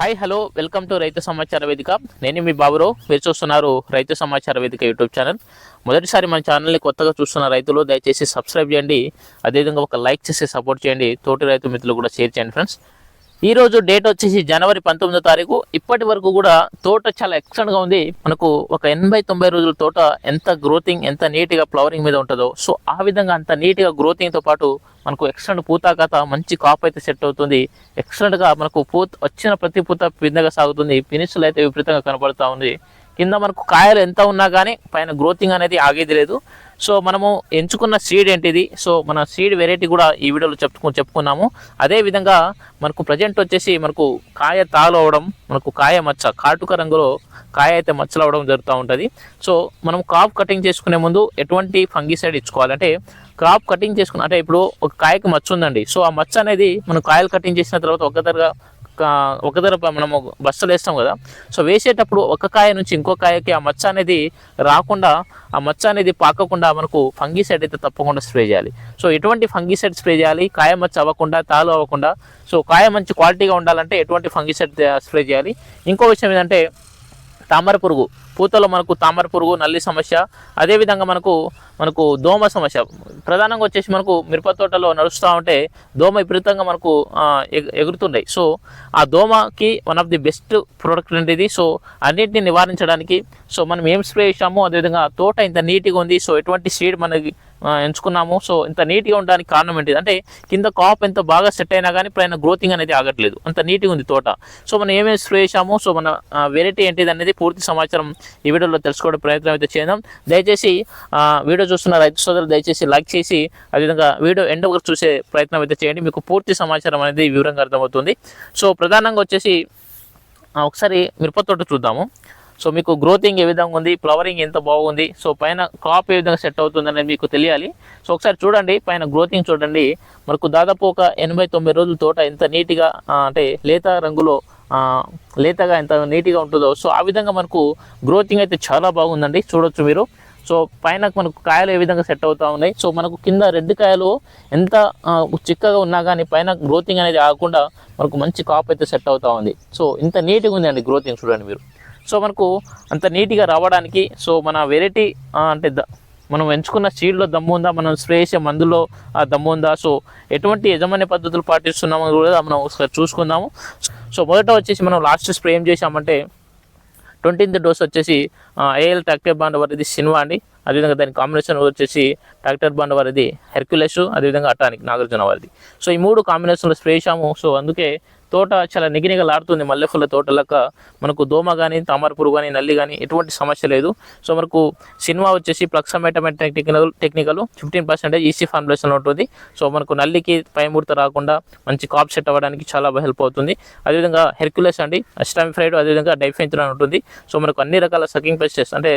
Hi hello welcome to రైతు సమాచార వేదిక నేను మీ బాబురావు మీరు చూస్తున్నారు రైతు సమాచార వేదిక యూట్యూబ్ ఛానల్ మొదటిసారి మన ఛానల్ని కొత్తగా చూస్తున్న రైతులు దయచేసి సబ్స్క్రైబ్ చేయండి. అదేవిధంగా ఒక లైక్ చేసి సపోర్ట్ చేయండి. తోటి రైతు మిత్రులు కూడా షేర్ చేయండి ఫ్రెండ్స్ ఈ రోజు డేట్ వచ్చేసి జనవరి పంతొమ్మిదో తారీఖు. ఇప్పటి వరకు కూడా తోట చాలా ఎక్సలెంట్గా ఉంది. మనకు ఒక ఎనభై తొంభై రోజుల తోట ఎంత గ్రోతింగ్ ఎంత నీట్గా ఫ్లవరింగ్ మీద ఉంటుందో. సో ఆ విధంగా అంత నీట్గా గ్రోతింగ్తో పాటు మనకు ఎక్సలెంట్ పూతాకత మంచి కాపు అయితే సెట్ అవుతుంది. ఎక్సలెంట్గా మనకు పూత వచ్చిన ప్రతి పూత పిందగా సాగుతుంది. ఫినిష్లు అయితే విపరీతంగా కనపడుతూ ఉంది. కింద మనకు కాయలు ఎంత ఉన్నా కానీ పైన గ్రోతింగ్ అనేది ఆగేది లేదు. సో మనము ఎంచుకున్న సీడ్ ఏంటిది? సో మన సీడ్ వెరైటీ కూడా ఈ వీడియోలో చెప్పుకు చెప్పుకున్నాము. అదే విధంగా మనకు ప్రజెంట్ వచ్చేసి మనకు కాయ తాలు అవడం మనకు కాయ మచ్చ కాటుక రంగులో కాయ అయితే మచ్చలు అవడం జరుగుతూ ఉంటుంది. సో మనం క్రాప్ కటింగ్ చేసుకునే ముందు ఎటువంటి ఫంగిసైడ్ ఇచ్చుకోవాలి. అంటే క్రాప్ కటింగ్ చేసుకున్న అంటే ఇప్పుడు ఒక కాయకి మచ్చ ఉందండి. సో ఆ మచ్చ అనేది మనం కాయలు కటింగ్ చేసిన తర్వాత ఒక ధర ఒక మనము బస్తలు వేస్తాం కదా. సో వేసేటప్పుడు ఒక కాయ నుంచి ఇంకో కాయకి ఆ మచ్చ అనేది రాకుండా ఆ మచ్చ అనేది పాకకుండా మనకు ఫంగిసైడ్ అయితే తప్పకుండా స్ప్రే చేయాలి. సో ఎటువంటి ఫంగిసైడ్ స్ప్రే చేయాలి? కాయ మచ్చ అవ్వకుండా తాలు అవ్వకుండా. సో కాయ మంచి క్వాలిటీగా ఉండాలంటే ఎటువంటి ఫంగిసైడ్ స్ప్రే చేయాలి? ఇంకో విషయం ఏంటంటే తామర పురుగు. పూతలో మనకు తామర పురుగు నల్లి సమస్య అదేవిధంగా మనకు మనకు దోమ సమస్య. ప్రధానంగా వచ్చేసి మనకు మిరప తోటలో నడుస్తూ ఉంటే దోమ విపరీతంగా మనకు ఆ, ఎగురుతున్నాయి సో ఆ దోమకి one of the best product ఉండేది సో అన్నింటిని నివారించడానికి సో మనం ఏం స్ప్రే చేసామో అదేవిధంగా తోట ఇంత నీట్గా ఉంది. సో ఎటువంటి సీడ్ మనకి ఎంచుకున్నాము. సో ఇంత నీట్గా ఉండడానికి కారణం ఏంటిది అంటే కింద కాప్ ఎంత బాగా సెట్ అయినా కానీ పైన గ్రోతింగ్ అనేది ఆగట్లేదు. అంత నీట్గా ఉంది తోట. సో మనం ఏమేమి స్ప్రే చేసాము సో మన వెరైటీ ఏంటిది అనేది పూర్తి సమాచారం ఈ వీడియోలో తెలుసుకోవడం ప్రయత్నం అయితే చేద్దాం. దయచేసి వీడియో చూస్తున్న రైతు సోదరులు దయచేసి లైక్ చేసి అదేవిధంగా వీడియో ఎండ్ వరకు చూసే ప్రయత్నం అయితే చేయండి. మీకు పూర్తి సమాచారం అనేది వివరంగా అర్థమవుతుంది. సో ప్రధానంగా వచ్చేసి ఒకసారి మిరప తోట చూద్దాము. సో మీకు గ్రోతింగ్ ఏ విధంగా ఉంది ఫ్లవరింగ్ ఎంత బాగుంది సో పైన క్రాప్ ఏ విధంగా సెట్ అవుతుంది అనేది మీకు తెలియాలి. సో ఒకసారి చూడండి పైన గ్రోతింగ్ చూడండి. మనకు దాదాపు ఒక ఎనభై తొమ్మిది రోజుల తోట ఎంత నీట్గా అంటే లేత రంగులో లేతగా ఎంత నీట్గా ఉంటుందో. సో ఆ విధంగా మనకు గ్రోతింగ్ అయితే చాలా బాగుందండి చూడొచ్చు మీరు. సో పైన మనకు కాయలు ఏ విధంగా సెట్ అవుతూ ఉన్నాయి. సో మనకు కింద రెడ్ కాయలు ఎంత చిక్కగా ఉన్నా కానీ పైన గ్రోతింగ్ అనేది ఆగకుండా మనకు మంచి కాప్ అయితే సెట్ అవుతూ ఉంది. సో ఇంత నీట్గా ఉందండి గ్రోతింగ్ చూడండి మీరు. సో మనకు అంత నీట్గా రావడానికి సో మన వెరైటీ అంటే ద- మనం ఎంచుకున్న సీడ్లో దమ్ము ఉందా మనం స్ప్రే చేసే మందులో ఆ దమ్ము ఉందా సో ఎటువంటి యజమాన్య పద్ధతులు పాటిస్తున్నామో కూడా మనం ఒకసారి చూసుకుందాము. సో మొదట వచ్చేసి మనం లాస్ట్ స్ప్రే ఏం చేసామంటే ట్వంటీన్త్ డోస్ వచ్చేసి ఏఎల్ ట్రాక్టర్ బాండ్ వారిది సినిమా అండి. అదేవిధంగా దాని కాంబినేషన్ వచ్చేసి ట్రాక్టర్ బాండ్ వారిది హెర్క్యులెస్ అదేవిధంగా అటానిక్ నాగార్జున వారిది. సో ఈ మూడు కాంబినేషన్లో స్ప్రే చేసాము సో అందుకే తోట చాలా నిగినిగలాడుతుంది. మల్లెపూల తోటలక మనకు దోమ కానీ తామర పురుగు కానీ నల్లి కానీ ఎటువంటి సమస్య లేదు. సో మనకు సినిమా వచ్చేసి ప్లక్సమేటమెట్ technical technical fifteen percentage EC ఫార్ములేషన్లో ఉంటుంది. సో మనకు నల్లికి పైముడత రాకుండా మంచి కాప్ సెట్ అవ్వడానికి చాలా బాగా హెల్ప్ అవుతుంది. అదేవిధంగా హెర్క్యులస్ అండి అస్టామిఫ్రైడ్ అదేవిధంగా డైఫెంత్రాన్ ఉంటుంది. సో మనకు అన్ని రకాల సకింగ్ పెస్టెస్ అంటే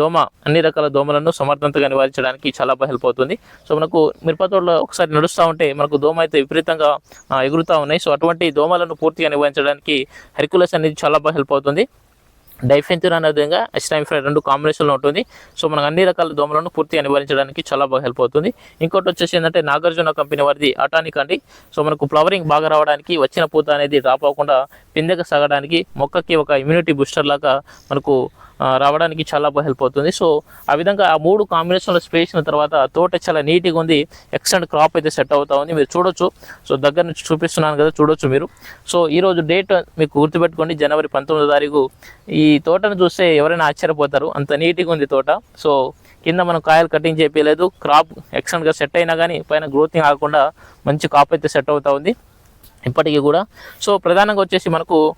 దోమ అన్ని రకాల దోమలను సమర్థవంతంగా నివారించడానికి చాలా బాగా హెల్ప్ అవుతుంది. సో మనకు మిరప తోటలో ఒకసారి నడుస్తూ ఉంటే మనకు దోమ అయితే విపరీతంగా ఎగురుతూ ఉన్నాయి. సో అటువంటి దోమలను పూర్తిగా నివారించడానికి హెర్క్యులస్ అనేది చాలా బాగా హెల్ప్ అవుతుంది. డైఫెంతిన్ అనే విధంగా ఎస్టైమిఫ్రైడ్ రెండు కాంబినేషన్లో ఉంటుంది. సో మనకు అన్ని రకాల దోమలను పూర్తిగా నివారించడానికి చాలా బాగా హెల్ప్ అవుతుంది. ఇంకోటి వచ్చేసి ఏంటంటే నాగార్జున కంపెనీ వారిది అటానిక్ అండి. సో మనకు ఫ్లవరింగ్ బాగా రావడానికి వచ్చిన పూత అనేది డ్రాప్ అవ్వకుండా పిందెగా సాగడానికి మొక్కకి ఒక ఇమ్యూనిటీ బూస్టర్ లాగా మనకు రావడానికి చాలా బాగా హెల్ప్ అవుతుంది. సో ఆ విధంగా ఆ మూడు కాంబినేషన్లో స్ప్రే చేసిన తర్వాత తోట చాలా నీట్గా ఉంది. ఎక్సలెంట్ క్రాప్ అయితే సెట్ అవుతా ఉంది. మీరు చూడొచ్చు. సో దగ్గర నుంచి చూపిస్తున్నాను కదా చూడొచ్చు మీరు. సో ఈరోజు డేట్ మీకు గుర్తుపెట్టుకోండి. జనవరి పంతొమ్మిదో తారీఖు. ఈ తోటను చూస్తే ఎవరైనా ఆశ్చర్యపోతారు. అంత నీట్గా ఉంది తోట. సో కింద మనం కాయలు కటింగ్ చేయలేదు క్రాప్ ఎక్సలెంట్గా సెట్ అయినా కానీ పైన గ్రోతింగ్ ఆగకుండా మంచి కాప్ అయితే సెట్ అవుతా ఉంది. ఇప్పటికీ కూడా. సో ప్రధానంగా వచ్చేసి మనకు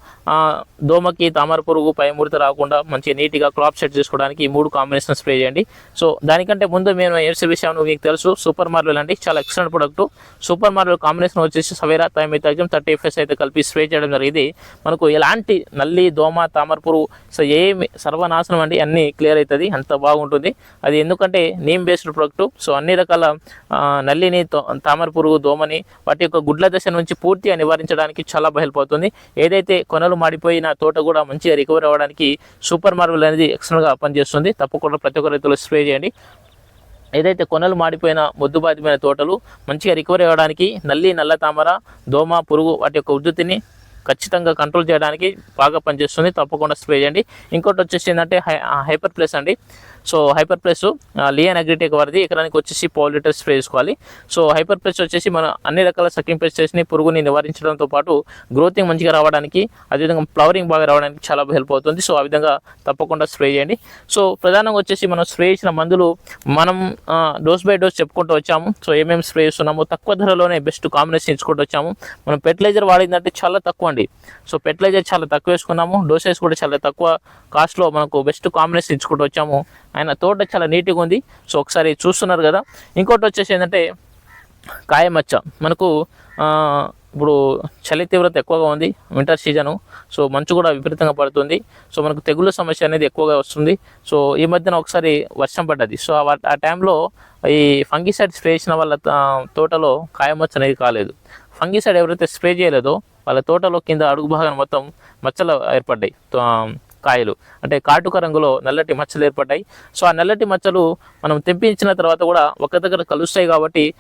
దోమకి తామర పురుగు పైముడత రాకుండా మంచి నీట్గా క్రాప్ సెట్ చేసుకోవడానికి ఈ మూడు కాంబినేషన్ స్ప్రే చేయండి. సో దానికంటే ముందు మేము ఏర్స్ విషయం మీకు తెలుసు. సూపర్ మార్వెల్ అండి. చాలా excellent product. Super marvel combination వచ్చేసి సవేరా థైమితాజం థర్టీ ఎఫ్ఎస్ అయితే కలిపి స్ప్రే చేయడం జరిగింది. మనకు ఎలాంటి నల్లి దోమ తామర పురుగు సో ఏమి సర్వనాశనం అండి. అన్నీ క్లియర్ అవుతుంది. అంత బాగుంటుంది. అది ఎందుకంటే నీమ్ బేస్డ్ ప్రొడక్ట్. సో అన్ని రకాల నల్లిని తో- తామర పురుగు దోమని వాటి యొక్క గుడ్ల దశ నుంచి పూర్తిగా నివారించడానికి చాలా హెల్ప్ అవుతుంది ఏదైతే కొనలు మాడిపోయిన తోట కూడా మంచిగా రికవర్ అవ్వడానికి సూపర్ మార్బుల్ అనేది ఎక్స్ట్రాగా పనిచేస్తుంది. తప్పకుండా ప్రతి ఒక్క రైతులు స్ప్రే చేయండి. ఏదైతే కొనలు మాడిపోయిన మొద్దుబారిపోయిన తోటలు మంచిగా రికవరీ అవ్వడానికి నల్లి నల్ల తామర దోమ పురుగు వాటి యొక్క ఉద్ధృతిని ఖచ్చితంగా కంట్రోల్ చేయడానికి బాగా పనిచేస్తుంది. తప్పకుండా స్ప్రే చేయండి. ఇంకోటి వచ్చేసి ఏంటంటే హై హైపర్ ప్లస్ అండి. సో హైపర్ ప్లస్ లియన్ అగ్రిటెక్ వారిది ఎకరానికి వచ్చేసి పావు లీటర్ స్ప్రే చేసుకోవాలి. సో హైపర్ ప్లస్ వచ్చేసి మన అన్ని రకాల సకింగ్ పెస్టెస్ని పురుగుని నివారించడంతో పాటు గ్రోతింగ్ మంచిగా రావడానికి అదేవిధంగా ఫ్లవరింగ్ బాగా రావడానికి చాలా హెల్ప్ అవుతుంది. సో ఆ విధంగా తప్పకుండా స్ప్రే చేయండి. సో ప్రధానంగా వచ్చేసి మనం స్ప్రే చేసిన మందులు మనం డోస్ బై డోస్ చెప్పుకుంటూ వచ్చాము. సో ఏమేమి స్ప్రే చేస్తున్నాము తక్కువ ధరలోనే బెస్ట్ కాంబినేషన్ ఇచ్చుకుంటూ వచ్చాము. మనం ఫెర్టిలైజర్ వాడిందంటే చాలా తక్కువ అండి సో ఫెర్టిలైజర్ చాలా తక్కువ వేసుకున్నాము. డోసేజ్ కూడా చాలా తక్కువ కాస్ట్లో మనకు బెస్ట్ కాంబినేషన్ ఇచ్చుకుంటూ వచ్చాము. ఆయన తోట చాలా నీట్గా ఉంది. సో ఒకసారి చూస్తున్నారు కదా. ఇంకోటి వచ్చేసి ఏంటంటే కాయమచ్చ మనకు ఇప్పుడు చలి తీవ్రత ఎక్కువగా ఉంది వింటర్ సీజను సో మంచు కూడా విపరీతంగా పడుతుంది. సో మనకు తెగుళ్ళ సమస్య అనేది ఎక్కువగా వస్తుంది. సో ఈ మధ్యన ఒకసారి వర్షం పడ్డది. సో ఆ టైంలో ఈ ఫంగిసైడ్ స్ప్రే చేసిన వాళ్ళ తోటలో కాయమచ్చ అనేది కాలేదు. ఫంగిసైడ్ ఎవరైతే స్ప్రే చేయలేదో వాళ్ళ తోటలో కింద అడుగు భాగం మొత్తం మచ్చలు ఏర్పడ్డాయి. కాయలు. అంటే కాటుక రంగులో నల్లటి మచ్చలు ఏర్పడ్డాయి. సో ఆ నల్లటి మచ్చలు మనం తెంపించిన తర్వాత కూడా ఒక దగ్గర కలుస్తాయి కాబట్టి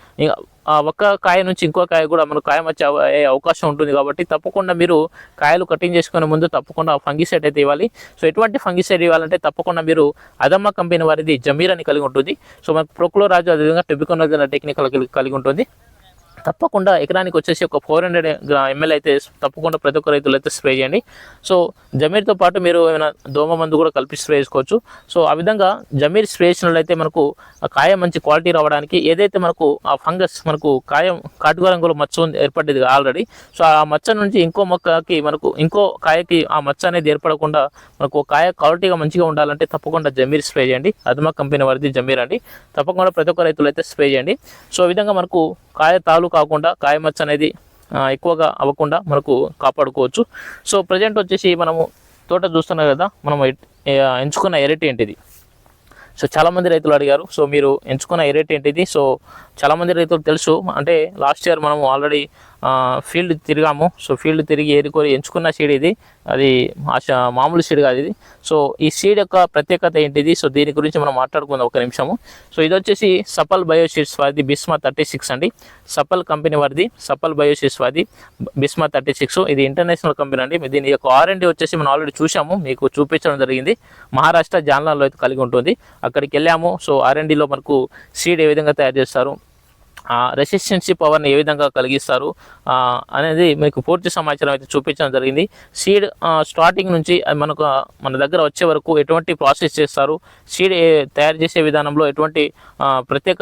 ఒక్క కాయ నుంచి ఇంకో కాయ కూడా మనకు కాయ మచ్చ అయ్యే అవకాశం ఉంటుంది కాబట్టి తప్పకుండా మీరు కాయలు కటింగ్ చేసుకునే ముందు తప్పకుండా ఫంగిసైడ్ అయితే ఇవ్వాలి. సో ఎటువంటి ఫంగిసైడ్ ఇవ్వాలంటే తప్పకుండా మీరు అదమ్మ కంపెనీ వారిది జమీర్ అని కలిగి ఉంటుంది. సో మనకు ప్రొక్లో రాజు అదేవిధంగా అనే టెక్నికల్ కలిగి ఉంటుంది. తప్పకుండా ఎకరానికి వచ్చేసి ఒక ఫోర్ హండ్రెడ్ ఎంఎల్ అయితే తప్పకుండా ప్రతి ఒక్క రైతులు అయితే స్ప్రే చేయండి. సో జమీర్తో పాటు మీరు ఏమైనా దోమ మందు కూడా కలిపి స్ప్రే చేసుకోవచ్చు. సో ఆ విధంగా జమీర్ స్ప్రే చేసినట్లయితే మనకు ఆ కాయ మంచి క్వాలిటీ రావడానికి ఏదైతే మనకు ఆ ఫంగస్ మనకు కాయం కాటుక రంగులో మచ్చ ఏర్పడ్డది ఆల్రెడీ సో ఆ మచ్చ నుంచి ఇంకో మొక్కకి మనకు ఇంకో కాయకి ఆ మచ్చ అనేది ఏర్పడకుండా మనకు కాయ క్వాలిటీగా మంచిగా ఉండాలంటే తప్పకుండా జమీర్ స్ప్రే చేయండి. అదమా కంపెనీ వారిది జమీర్ అండి. తప్పకుండా ప్రతి ఒక్క రైతులు అయితే స్ప్రే చేయండి. సో విధంగా మనకు కాయ తాలు కాకుండా కాయమచ్చ అనేది ఎక్కువగా అవ్వకుండా మనకు కాపాడుకోవచ్చు. సో ప్రజెంట్ వచ్చేసి మనము తోట చూస్తున్నాం కదా మనం ఎంచుకున్న ఎరటి ఏంటిది? సో చాలామంది రైతులు అడిగారు. సో మీరు ఎంచుకున్న ఎరేట్ ఏంటిది? సో చాలామంది రైతులు తెలుసు. అంటే లాస్ట్ ఇయర్ మనం ఆల్రెడీ ఫీల్డ్ తిరిగాము. సో ఫీల్డ్ తిరిగి ఏరుకొని ఎంచుకున్న సీడ్ ఇది. అది మామూలు సీడ్ కాదు ఇది. సో ఈ సీడ్ యొక్క ప్రత్యేకత ఏంటిది? సో దీని గురించి మనం మాట్లాడుకుందాం ఒక నిమిషము. సో ఇది వచ్చేసి సపల్ బయోషీట్స్ వారిది బిస్మా థర్టీ సిక్స్ అండి. సపల్ కంపెనీ వారిది సపల్ బయోషీట్స్ వారిది బిస్మా థర్టీ సిక్స్. ఇది ఇంటర్నేషనల్ కంపెనీ అండి. దీని యొక్క ఆర్ఎండి వచ్చేసి మనం ఆల్రెడీ చూసాము మీకు చూపించడం జరిగింది. మహారాష్ట్ర జాన్లాలో అయితే కలిగి ఉంటుంది. అక్కడికి వెళ్ళాము. సో ఆర్ఎండిలో మనకు సీడ్ ఏ విధంగా తయారు చేస్తారు? రెసిస్టెన్సీ పవర్ని ఏ విధంగా కలిగిస్తారు అనేది మీకు పూర్తి సమాచారం అయితే చూపించడం జరిగింది. సీడ్ స్టార్టింగ్ నుంచి అది మనకు మన దగ్గర వచ్చే వరకు ఎటువంటి ప్రాసెస్ చేస్తారు సీడ్ తయారు చేసే విధానంలో ఎటువంటి ప్రత్యేక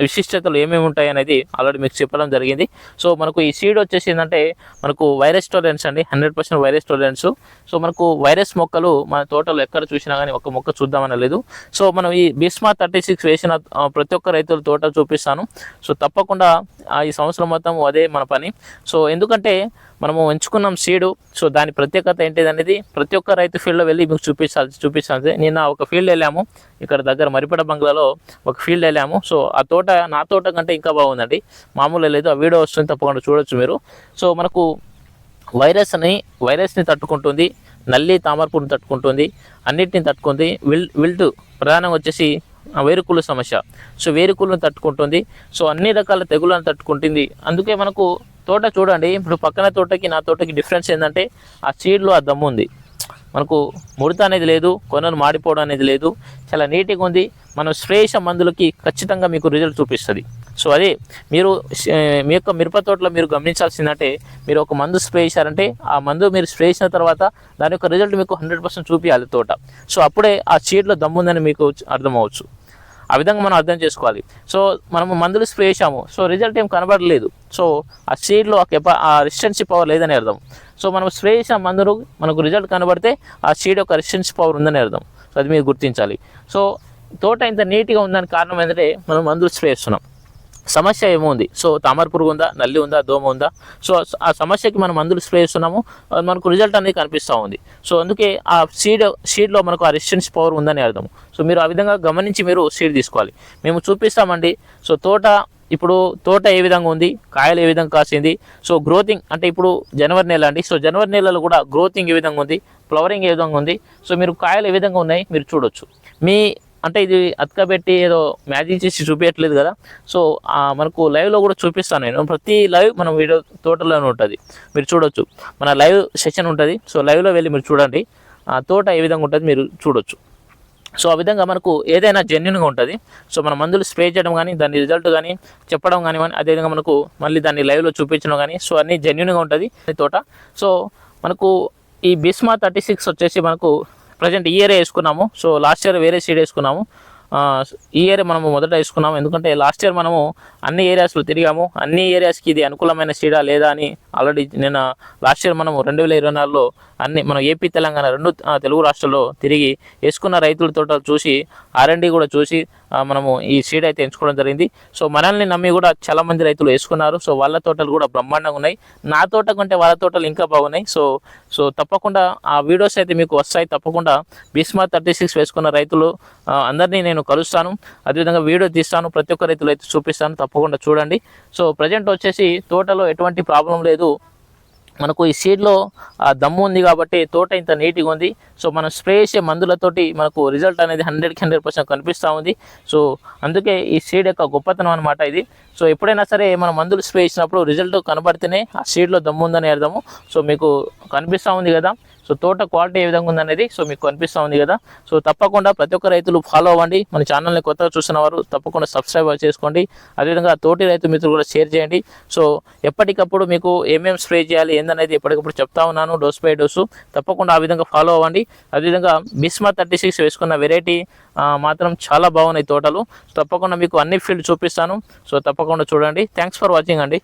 విశిష్టతలు ఏమేమి ఉంటాయి అనేది ఆల్రెడీ మీకు చెప్పడం జరిగింది. సో మనకు ఈ సీడ్ వచ్చేసి ఏంటంటే మనకు వైరస్ టోలరెన్స్ అండి. Hundred percent virus tolerance so మనకు వైరస్ మొక్కలు మన తోటలో ఎక్కడ చూసినా కానీ ఒక మొక్క చూద్దామని లేదు. సో మనం ఈ బిస్మా థర్టీ సిక్స్ వేసిన ప్రతి ఒక్క రైతుల తోట చూపిస్తాను. సో తప్పకుండా ఆ, ఈ సంవత్సరం మొత్తం అదే మన పని. సో ఎందుకంటే మనము ఎంచుకున్నాం సీడు సో దాని ప్రత్యేకత ఏంటిది అనేది ప్రతి ఒక్క రైతు ఫీల్డ్లో వెళ్ళి మీకు చూపించాల్సి చూపించాల్సి నిన్న ఒక ఫీల్డ్ వెళ్ళాము. ఇక్కడ దగ్గర మరిపడ బంగ్లాలో ఒక ఫీల్డ్ వెళ్ళాము. సో ఆ తోట నా తోట కంటే ఇంకా బాగుందండి. మామూలు లేదు. ఆ వీడియో వస్తుంది తప్పకుండా చూడొచ్చు మీరు. సో మనకు వైరస్ని వైరస్ని తట్టుకుంటుంది. నల్లి తామరపుని తట్టుకుంటుంది. అన్నిటిని తట్టుకుంది. విల్ విల్టు ప్రధానంగా వచ్చేసి ఆ సమస్య. సో వేరుకులను తట్టుకుంటుంది. సో అన్ని రకాల తెగులను తట్టుకుంటుంది. అందుకే మనకు తోట చూడండి ఇప్పుడు పక్కన తోటకి నా తోటకి డిఫరెన్స్ ఏంటంటే ఆ సీడ్లో ఆ దమ్ము ఉంది. మనకు ముడత అనేది లేదు కొనను మాడిపోవడం అనేది లేదు చాలా నీట్గా ఉంది. మనం శ్రేష మందులకి ఖచ్చితంగా మీకు రిజల్ట్ చూపిస్తుంది. సో అదే మీరు మీ యొక్క మిరప తోటలో మీరు గమనించాల్సిందంటే మీరు ఒక మందు స్ప్రే చేశారంటే ఆ మందు మీరు స్ప్రే చేసిన తర్వాత దాని యొక్క రిజల్ట్ మీకు హండ్రెడ్ పర్సెంట్ చూపించాలి తోట. సో అప్పుడే ఆ సీడ్లో దమ్ముందని మీకు అర్థమవచ్చు. ఆ విధంగా మనం అర్థం చేసుకోవాలి. సో మనము మందులు స్ప్రే చేసాము సో రిజల్ట్ ఏం కనబడలేదు. సో ఆ సీడ్లో ఆ కెపా ఆ రెసిస్టెన్సీ పవర్ లేదని అర్థం. సో మనం స్ప్రే చేసిన మందులు మనకు రిజల్ట్ కనబడితే ఆ సీడ్ యొక్క రెసిస్టెన్సీ పవర్ ఉందని అర్థం. సో అది మీరు గుర్తించాలి. సో తోట ఇంత నీట్గా ఉందని కారణం ఏంటంటే మనం మందులు స్ప్రే చేస్తున్నాం. సమస్య ఏముంది సో తామర పురుగు ఉందా? నల్లి ఉందా? దోమ ఉందా? సో ఆ సమస్యకి మనం మందులు స్ప్రే చేస్తున్నాము. మనకు రిజల్ట్ అనేది కనిపిస్తూ ఉంది. సో అందుకే ఆ సీడ్ సీడ్లో మనకు ఆ రెసిస్టెన్స్ పవర్ ఉందని అర్థం. సో మీరు ఆ విధంగా గమనించి మీరు సీడ్ తీసుకోవాలి. మేము చూపిస్తామండి. సో తోట ఇప్పుడు తోట ఏ విధంగా ఉంది? కాయలు ఏ విధంగా కాసింది? సో గ్రోతింగ్ అంటే ఇప్పుడు జనవరి నెల అండి. సో జనవరి నెలలో కూడా గ్రోతింగ్ ఏ విధంగా ఉంది? ఫ్లవరింగ్ ఏ విధంగా ఉంది? సో మీరు కాయలు ఏ విధంగా ఉన్నాయి? మీరు చూడొచ్చు. మీ అంటే ఇది అతకబెట్టి ఏదో మ్యాజిక్ చేసి చూపించట్లేదు కదా. సో మనకు లైవ్లో కూడా చూపిస్తాను నేను. ప్రతి లైవ్ మనం వీడియో తోటలోనే ఉంటుంది. మీరు చూడొచ్చు. మన లైవ్ సెషన్ ఉంటుంది. సో లైవ్లో వెళ్ళి మీరు చూడండి. ఆ తోట ఏ విధంగా ఉంటుంది మీరు చూడొచ్చు. సో ఆ విధంగా మనకు ఏదైనా జెన్యున్గా ఉంటుంది. సో మన మందులు స్ప్రే చేయడం కానీ దాని రిజల్ట్ కానీ చెప్పడం కానీ అదేవిధంగా మనకు మళ్ళీ దాన్ని లైవ్లో చూపించడం కానీ సో అన్నీ జెన్యున్గా ఉంటుంది. తోట. సో మనకు ఈ బిస్మా థర్టీ సిక్స్ వచ్చేసి మనకు ప్రజెంట్ ఈ ఇయరే వేసుకున్నాము. సో లాస్ట్ ఇయర్ వేరే సీడ్ వేసుకున్నాము. ఈ ఇయర్ మనము మొదట వేసుకున్నాము. ఎందుకంటే లాస్ట్ ఇయర్ మనము అన్ని ఏరియాస్లో తిరిగాము. అన్ని ఏరియాస్కి ఇది అనుకూలమైన సీడా లేదా అని ఆల్రెడీ నేను లాస్ట్ ఇయర్ మనము రెండు వేల ఇరవై నాలుగులో అన్ని మనం ఏపీ తెలంగాణ రెండు తెలుగు రాష్ట్రాల్లో తిరిగి వేసుకున్న రైతుల తోటలు చూసి ఆర్ఎండి కూడా చూసి మనము ఈ సీడ్ అయితే ఎంచుకోవడం జరిగింది. సో మనల్ని నమ్మి కూడా చాలా మంది రైతులు వేసుకున్నారు. సో వాళ్ళ తోటలు కూడా బ్రహ్మాండంగా ఉన్నాయి. నా తోట కంటే వాళ్ళ తోటలు ఇంకా బాగున్నాయి. సో సో తప్పకుండా ఆ వీడియోస్ అయితే మీకు వస్తాయి. తప్పకుండా బిస్మా థర్టీ సిక్స్ వేసుకున్న రైతులు అందరినీ నేను కలుస్తాను. అదేవిధంగా వీడియో తీస్తాను. ప్రతి ఒక్క రైతులు అయితే చూపిస్తాను. తప్పకుండా చూడండి. సో ప్రజెంట్ వచ్చేసి తోటలో ఎటువంటి ప్రాబ్లం లేదు. మనకు ఈ సీడ్లో దమ్ము ఉంది కాబట్టి తోట ఇంత నీట్గా ఉంది. సో మనం స్ప్రే చేసే మందులతోటి మనకు రిజల్ట్ అనేది హండ్రెడ్కి హండ్రెడ్ పర్సెంట్ కనిపిస్తూ ఉంది. సో అందుకే ఈ సీడ్ యొక్క గొప్పతనం అనమాట ఇది. సో ఎప్పుడైనా సరే మనం మందులు స్ప్రే చేసినప్పుడు రిజల్ట్ కనబడితేనే ఆ సీడ్లో దమ్ము ఉందని అర్థము. సో మీకు కనిపిస్తూ ఉంది కదా. సో తోట క్వాలిటీ ఏ విధంగా ఉందనేది సో మీకు కనిపిస్తూ ఉంది కదా. సో తప్పకుండా ప్రతి ఒక్క రైతులు ఫాలో అవ్వండి. మన ఛానల్ని కొత్తగా చూసిన వారు తప్పకుండా సబ్స్క్రైబ్ చేసుకోండి. అదేవిధంగా తోటి రైతు మిత్రులు కూడా షేర్ చేయండి. సో ఎప్పటికప్పుడు మీకు ఏమేమి స్ప్రే చేయాలి ఏందనేది ఎప్పటికప్పుడు చెప్తా ఉన్నాను. డోస్ బై డోసు తప్పకుండా ఆ విధంగా ఫాలో అవ్వండి. అదేవిధంగా బిస్మా థర్టీ సిక్స్ వేసుకున్న వెరైటీ మాత్రం చాలా బాగున్నాయి తోటలు. తప్పకుండా మీకు అన్ని ఫీల్డ్ చూపిస్తాను. సో తప్పకుండా చూడండి. థ్యాంక్స్ ఫర్ వాచింగ్ అండి.